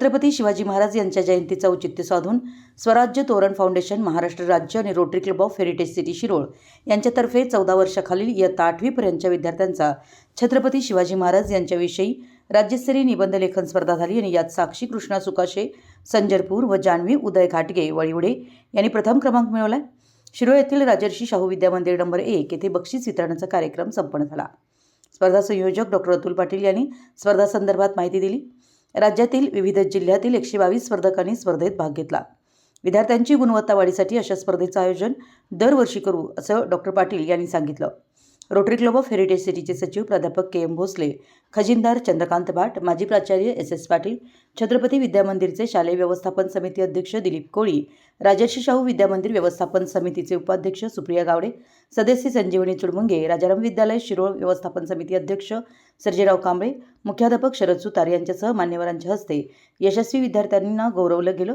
छत्रपती शिवाजी महाराज यांच्या जयंतीचं औचित्य साधून स्वराज्य तोरण फाउंडेशन महाराष्ट्र राज्य आणि rotary club of heritage city Shirol यांच्यातर्फे चौदा वर्षाखालील इयत्ता आठवीपर्यंतच्या विद्यार्थ्यांचा छत्रपती शिवाजी महाराज यांच्याविषयी राज्यस्तरीय निबंध लेखन स्पर्धा झाली आणि यात साक्षी कृष्णा सुकाशे संजरपूर व जान्हवी उदय घाटगे वळिवडे यांनी प्रथम क्रमांक मिळवला शिरोळ येथील राजर्षी शाहू विद्या मंदिर नंबर एक येथे बक्षीस वितरणाचा कार्यक्रम संपन्न झाला. स्पर्धा संयोजक डॉक्टर अतुल पाटील यांनी स्पर्धा संदर्भात माहिती दिली. राज्यातील विविध जिल्ह्यातील एकशे बावीस स्पर्धकांनी स्पर्धेत भाग घेतला. विद्यार्थ्यांची गुणवत्ता वाढीसाठी अशा स्पर्धेचं आयोजन दरवर्षी करू असं डॉक्टर पाटील यांनी सांगितलं. रोटरी क्लब ऑफ हेरिटेज सिटीचे सचिव प्राध्यापक के एम भोसले खजिनदार चंद्रकांत भाट माजी प्राचार्य एस एस पाटील छत्रपती विद्यामंदिरचे शालेय व्यवस्थापन समिती अध्यक्ष दिलीप कोळी राजर्षी शाहू विद्यामंदिर व्यवस्थापन समितीचे उपाध्यक्ष सुप्रिया गावडे सदस्य संजीवनी चुडमुंगे राजाराम विद्यालय शिरोळ व्यवस्थापन समिती अध्यक्ष सर्जेराव कांबळे मुख्याध्यापक शरद सुतार यांच्यासह मान्यवरांच्या हस्ते यशस्वी विद्यार्थ्यांना गौरवलं गेलं.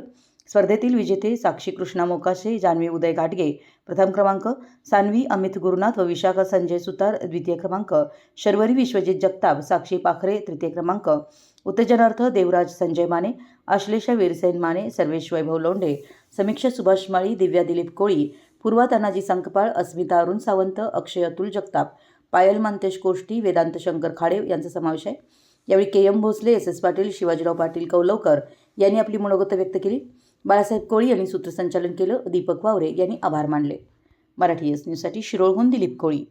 स्पर्धेतील विजेते साक्षी कृष्णा मोकाशे जान्हवी उदय घाटगे प्रथम क्रमांक सान्वी अमित गुरुनाथ व विशाखा संजय सुतार द्वितीय क्रमांक शर्वरी विश्वजित जगताप साक्षी पाखरे तृतीय क्रमांक उत्तेजनार्थ देवराज संजय माने आश्लेषा वीरसेन माने सर्वेश वैभव लोंढे समीक्षा सुभाष माळी दिव्या दिलीप कोळी पूर्वा तानाजी संकपाळ अस्मिता अरुण सावंत अक्षय अतुल जगताप पायल मंतेश कोष्टी वेदांत शंकर खाडे यांचा समावेश आहे. यावेळी K M Bhosale S S Patil Shivajirao Patil Kaulavkar यांनी आपली मनोगत व्यक्त केली. बाळासाहेब कोळी यांनी सूत्रसंचालन केलं. दीपक वावरे यांनी आभार मानले. मराठी एस न्यूजसाठी शिरोळहून दिलीप कोळी.